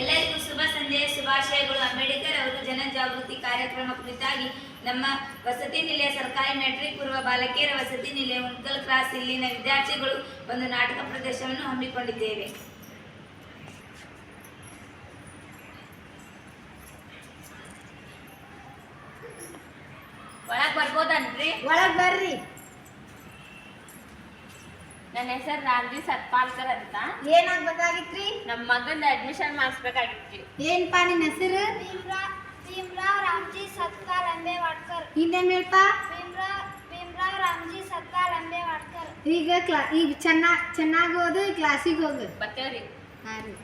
ಎಲ್ಲರಿಗೂ ಶುಭ ಸಂಜೆಯ ಶುಭಾಶಯಗಳು. ಅಂಬೇಡ್ಕರ್ ಅವರು ಜನಜಾಗೃತಿ ಕಾರ್ಯಕ್ರಮ ಕುರಿತಾಗಿ ನಮ್ಮ ವಸತಿ ನಿಲಯ ಸರ್ಕಾರಿ ಮೆಟ್ರಿಕ್ ಪೂರ್ವ ಬಾಲಕಿಯರ ವಸತಿ ನಿಲಯ ಉಂಕಲ್ ಕ್ರಾಸ್ ಇಲ್ಲಿನ ವಿದ್ಯಾರ್ಥಿಗಳು ಒಂದು ನಾಟಕ ಪ್ರದರ್ಶನವನ್ನು ಹಮ್ಮಿಕೊಂಡಿದ್ದೇವೆ. ಒಳಗ್ ಬರ್ಬೋದನ್ರಿ? ಒಳಗ್ ಬರ್ರಿ. ನನ್ನ ಹೆಸರು ರಾಮ್ಜಿ ಸತ್ಪಾಲ್ಕರ್ ಅಂತ. ಏನಾಗ್ಬೇಕಾಗಿತ್ರಿ? ನಮ್ಮ ಮಗನ ಅಡ್ಮಿಷನ್ ಮಾಡಿಸ್ಬೇಕಾಗಿತ್ರಿ. ಏನ್ಪಾ ನಿನ್ನ ಹೆಸರು? ಭೀಮರಾವ್ ಭೀಮರಾವ್ ರಾಮ್ಜಿ ಸತ್ಕಾರ್ ಅಂಬೇವಾಡ್ಕರ್ ಇನ್ನೇನ್ ಹೇಳ್ಪ? ಭೀಮರಾವ್ ಭೀಮರಾವ್ ರಾಮ್ಜಿ ಸತ್ಕಾಲ್ ಅಂಬೇವಾಡ್ಕರ್ ಈಗ ಕ್ಲಾ ಈಗ ಚೆನ್ನಾಗಿ ಚೆನ್ನಾಗಿ ಓದು ಕ್ಲಾಸಿಗೆ ಹೋಗು. ಬರ್ತೇವ್ರಿ ಹಾಂ ರೀ.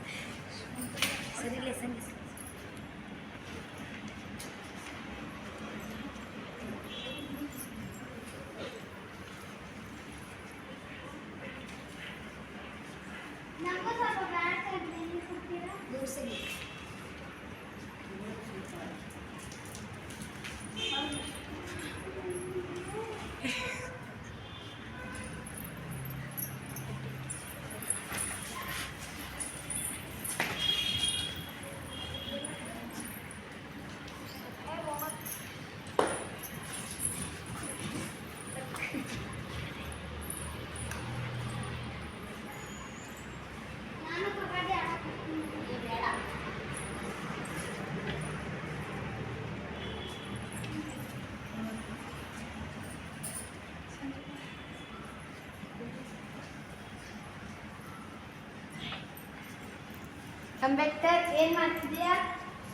ಅಂಬೇಡ್ಕರ್ ಏನ್ ಮಾಡ್ತಿದ್ಯಾ?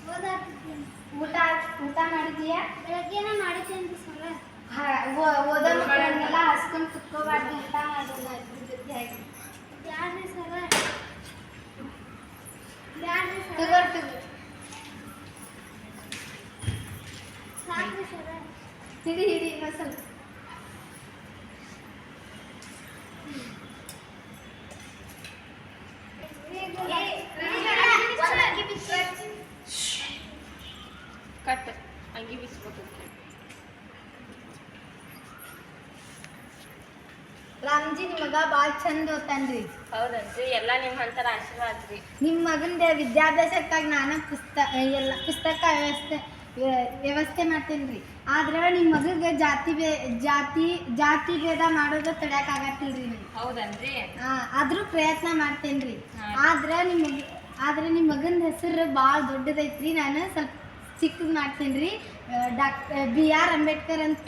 ಓದಾಡ್ತಿದ್ದೀನಿ ಊಟ ಊಟ ಮಾಡಿದ್ಯಾ? ಬೆಳಗ್ಗೆನ ಮಾಡಿದ್ದೇನೆ ಸರ ಹ- ಓದೋ ಮಕ್ಕಳನ್ನೆಲ್ಲ ಹಸ್ಕೊಂಡು ಕುತ್ಕೋಬಾರ್ದು ಊಟ ಮಾಡೋಣ ಇದ್ರ ಜೊತೆಯಾಗಿ ಸರ ಸಾಕ್ರಿ ಸರ ಹಿಡಿ ಹಿಡಿ ಇನ್ನೊಂದ್ ಸ್ವಲ್ಪ ರಾಮ್ಜಿ ನಿಮಗ ಬಾಳ ಭಾಳ ಚಂದ ಓದ್ತಾನ್ರಿ. ಹೌದನ್ರಿ ಎಲ್ಲ ನಿಮ್ಮ ಅಂತರ ಆಶೀರ್ವಾದ ರೀ. ನಿಮ್ಮ ಮಗಂದ ವಿದ್ಯಾಭ್ಯಾಸಕ್ಕಾಗಿ ನಾನು ಪುಸ್ತಕ ಎಲ್ಲ ಪುಸ್ತಕ ವ್ಯವಸ್ಥೆ ವ್ಯ- ವ್ಯವಸ್ಥೆ ಮಾಡ್ತೀನಿ ಆದ್ರೆ ನಿಮ್ಮ ಮಗಗೆ ಜಾತಿ ಬೇ ಜಾತಿ ಜಾತಿ ಭೇದ ಮಾಡೋದು ತಡ್ಯಾಕ ಆಗತ್ತಿಲ್ರಿ ಹೌದನ್ರಿ. ಆದ್ರೂ ಪ್ರಯತ್ನ ಮಾಡ್ತೇನ್ರಿ. ಆದ್ರೆ ನಿಮ್ಮ ಆದ್ರೆ ನಿಮ್ಮ ಮಗನ ಹೆಸರು ಭಾಳ ದೊಡ್ಡದೈತ್ರಿ. ನಾನು ಸ್ವಲ್ಪ ಚಿಕ್ಕದು ಮಾಡ್ತೇನೆ ರೀ ಡಾಕ್ಟರ್ ಬಿ ಆರ್ ಅಂಬೇಡ್ಕರ್ ಅಂತ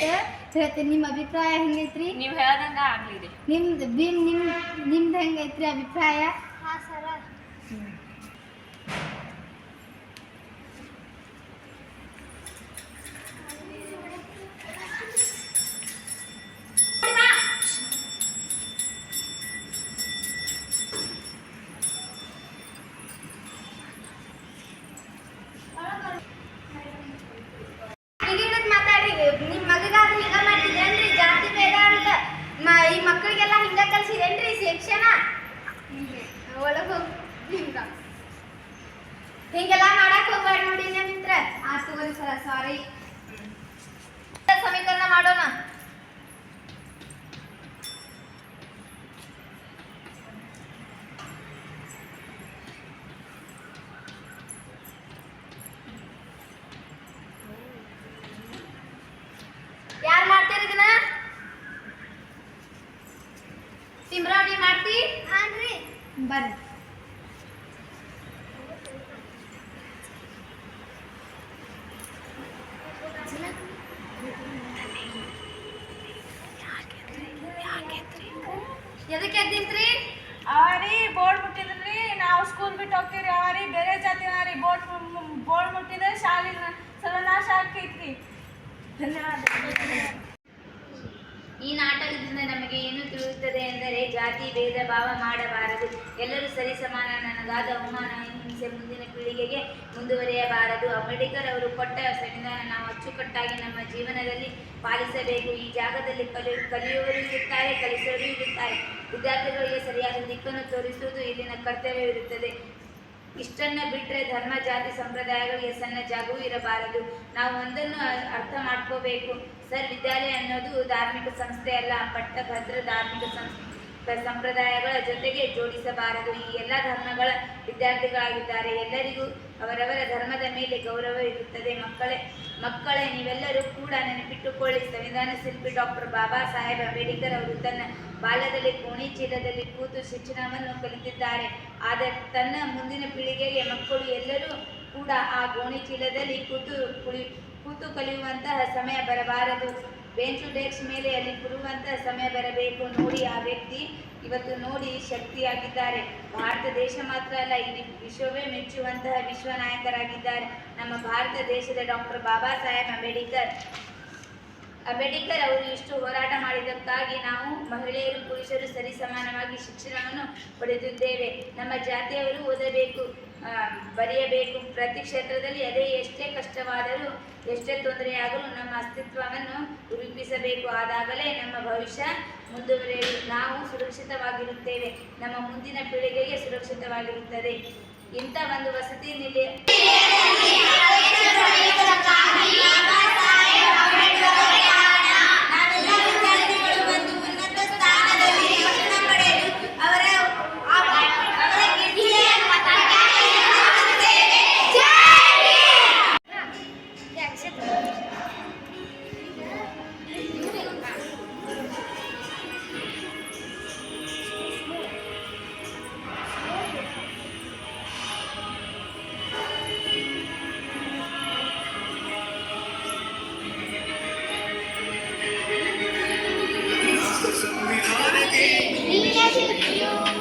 ಹೇಳ್ತೀನಿ. ನಿಮ್ಮ ಅಭಿಪ್ರಾಯ ಹೆಂಗೈತ್ರಿ? ನೀವು ಹೇಳ್ದಂಗ ಆಗಲಿ ರೀ. ನಿಮ್ದು ಬಿ ನಿಮ್ಮ ನಿಮ್ದು ಹೆಂಗೈತ್ರಿ ಅಭಿಪ್ರಾಯ? ಹಾ ಸರ ಈಗ ಹಿಡಿದ್ ಮಾತಾಡ್ರಿ ನಿಮ್ಮ ಮಗಗಾದ್ರೆ ಹಿಂಗ ಮಾಡ್ತಿದ್ದೇನ್ರಿ ಜಾತಿ ಭೇದ ಅಂತ ಮ- ಈ ಕಲ್ಸಿದೇನ್ರಿ ಶಿಕ್ಷಣ? ಒಳಗ್ ಹೋಗ್ ಹಿಂಗ. ಹಿಂಗೆಲ್ಲ ಮಾಡಕ್ ಹೋಗ್ಬೇಡ ನೋಡಿ ಮಿತ್ರ ಆ ತಗೋರಿ ಸರ ಸಾರಿ ಸಮೀಕರಣ ಮಾಡೋಣ. ಬರ್ರಿ ಎದಕ್ಕೆ ಎದ್ದಿಂತ್ರಿ ಅವರಿ ಬೋರ್ಡ್ ಮುಟ್ಟಿದ್ರಿ. ನಾವು ಸ್ಕೂಲ್ ಬಿಟ್ಟು ಹೋಗ್ತೀವಿ ಅವರಿ ಬೇರೆ ಜಾತಿ ಅವರಿ ಬೋರ್ಡ್ ಬೋರ್ಡ್ ಮುಟ್ಟಿದ್ರೆ ಶಾಲೆ ಸರ್ವನಾಶ ಆಗ್ತೈತ್ರಿ. ಧನ್ಯವಾದ ನಮಗೆ ಏನು ತಿಳಿಯುತ್ತದೆ ಎಂದರೆ ಜಾತಿ, ಭೇದ, ಭಾವ ಮಾಡಬಾರದು. ಎಲ್ಲರೂ ಸರಿ ಸಮಾನ. ನನಗಾದ ಅವಮಾನ ಹಿಂಸೆ ಮುಂದಿನ ಪೀಳಿಗೆಗೆ ಮುಂದುವರಿಯಬಾರದು. ಅಂಬೇಡ್ಕರ್ ಅವರು ಕೊಟ್ಟ ಸಂವಿಧಾನ ನಾವು ಅಚ್ಚುಕಟ್ಟಾಗಿ ನಮ್ಮ ಜೀವನದಲ್ಲಿ ಪಾಲಿಸಬೇಕು. ಈ ಜಾಗದಲ್ಲಿ ಕಲಿ, ಕಲಿಯುವವರು ಇರುತ್ತಾರೆ ಕಲಿಸುವರು ಇರುತ್ತಾರೆ. ವಿದ್ಯಾರ್ಥಿಗಳಿಗೆ ಸರಿಯಾದ ದಿಕ್ಕನ್ನು ತೋರಿಸುವುದು ಇಲ್ಲಿನ ಕರ್ತವ್ಯವಿರುತ್ತದೆ ಇಷ್ಟನ್ನ ಬಿಟ್ಟರೆ ಧರ್ಮ, ಜಾತಿ, ಸಂಪ್ರದಾಯಗಳಿಗೆ ಸಣ್ಣ ಜಾಗವೂ ಇರಬಾರದು. ನಾವು ಒಂದನ್ನು ಅರ್ಥ ಮಾಡ್ಕೋಬೇಕು. ಸರ್, ವಿದ್ಯಾಲಯ ಅನ್ನೋದು ಧಾರ್ಮಿಕ ಸಂಸ್ಥೆ ಅಲ್ಲ ಪಟ್ಟಭದ್ರ ಧಾರ್ಮಿಕ ಸಂಸ್ಥೆ ಸಂಪ್ರದಾಯಗಳ ಜೊತೆಗೆ ಜೋಡಿಸಬಾರದು. ಈ ಎಲ್ಲ ಧರ್ಮಗಳ ವಿದ್ಯಾರ್ಥಿಗಳಾಗಿದ್ದಾರೆ. ಎಲ್ಲರಿಗೂ ಅವರವರ ಧರ್ಮದ ಮೇಲೆ ಗೌರವ ಇರುತ್ತದೆ. ಮಕ್ಕಳೇ ಮಕ್ಕಳೇ, ನೀವೆಲ್ಲರೂ ಕೂಡ ನೆನಪಿಟ್ಟುಕೊಳ್ಳಿ. ಸಂವಿಧಾನ ಶಿಲ್ಪಿ ಡಾಕ್ಟರ್ ಬಾಬಾ ಸಾಹೇಬ್ ಅಂಬೇಡ್ಕರ್ ಅವರು ತನ್ನ ಬಾಲ್ಯದಲ್ಲಿ ಕೋಣಿ ಚೀಲದಲ್ಲಿ ಕೂತು ಶಿಕ್ಷಣವನ್ನು ಕಲಿತಿದ್ದಾರೆ. ಆದರೆ, ತನ್ನ ಮುಂದಿನ ಪೀಳಿಗೆಗೆ ಮಕ್ಕಳು ಎಲ್ಲರೂ ಕೂಡ ಆ ಗೋಣಿ ಚೀಲದಲ್ಲಿ ಕೂತು ಕುಳಿ ಕೂತು ಕಲಿಯುವಂತಹ ಸಮಯ ಬರಬಾರದು. ಬೆಂಚು ಡೆಸ್ಕ್ ಮೇಲೆ ಅಲ್ಲಿ ಕುರುವಂತಹ ಸಮಯ ಬರಬೇಕು ನೋಡಿ ಆ ವ್ಯಕ್ತಿ ಇವತ್ತು ನೋಡಿ ಶಕ್ತಿಯಾಗಿದ್ದಾರೆ. ಭಾರತ ದೇಶ ಮಾತ್ರ ಅಲ್ಲ ಇಲ್ಲಿ ವಿಶ್ವವೇ ಮೆಚ್ಚುವಂತಹ ವಿಶ್ವ ನಾಯಕರಾಗಿದ್ದಾರೆ ನಮ್ಮ ಭಾರತ ದೇಶದ ಡಾಕ್ಟರ್ ಬಾಬಾ ಸಾಹೇಬ್ ಅಂಬೇಡ್ಕರ್. ಅಂಬೇಡ್ಕರ್ ಅವರು ಇಷ್ಟು ಹೋರಾಟ ಮಾಡಿದ್ದಕ್ಕಾಗಿ ನಾವು ಮಹಿಳೆಯರು, ಪುರುಷರು ಸರಿಸಮಾನವಾಗಿ ಶಿಕ್ಷಣವನ್ನು ಪಡೆದಿದ್ದೇವೆ. ನಮ್ಮ ಜಾತಿಯವರು ಓದಬೇಕು. ಬರೆಯಬೇಕು. ಪ್ರತಿ ಕ್ಷೇತ್ರದಲ್ಲಿ ಅದೇ ಎಷ್ಟೇ ಕಷ್ಟವಾದರೂ, ಎಷ್ಟೇ ತೊಂದರೆಯಾಗಲು ನಮ್ಮ ಅಸ್ತಿತ್ವವನ್ನು ರೂಪಿಸಬೇಕು. ಆದಾಗಲೇ ನಮ್ಮ ಭವಿಷ್ಯ ಮುಂದುವರಿಯಲು ನಾವು ಸುರಕ್ಷಿತವಾಗಿರುತ್ತೇವೆ. ನಮ್ಮ ಮುಂದಿನ ಪೀಳಿಗೆಗೆ ಸುರಕ್ಷಿತವಾಗಿರುತ್ತದೆ. ಇಂಥ ಒಂದು ವಸತಿ ನಿಲಯ to you.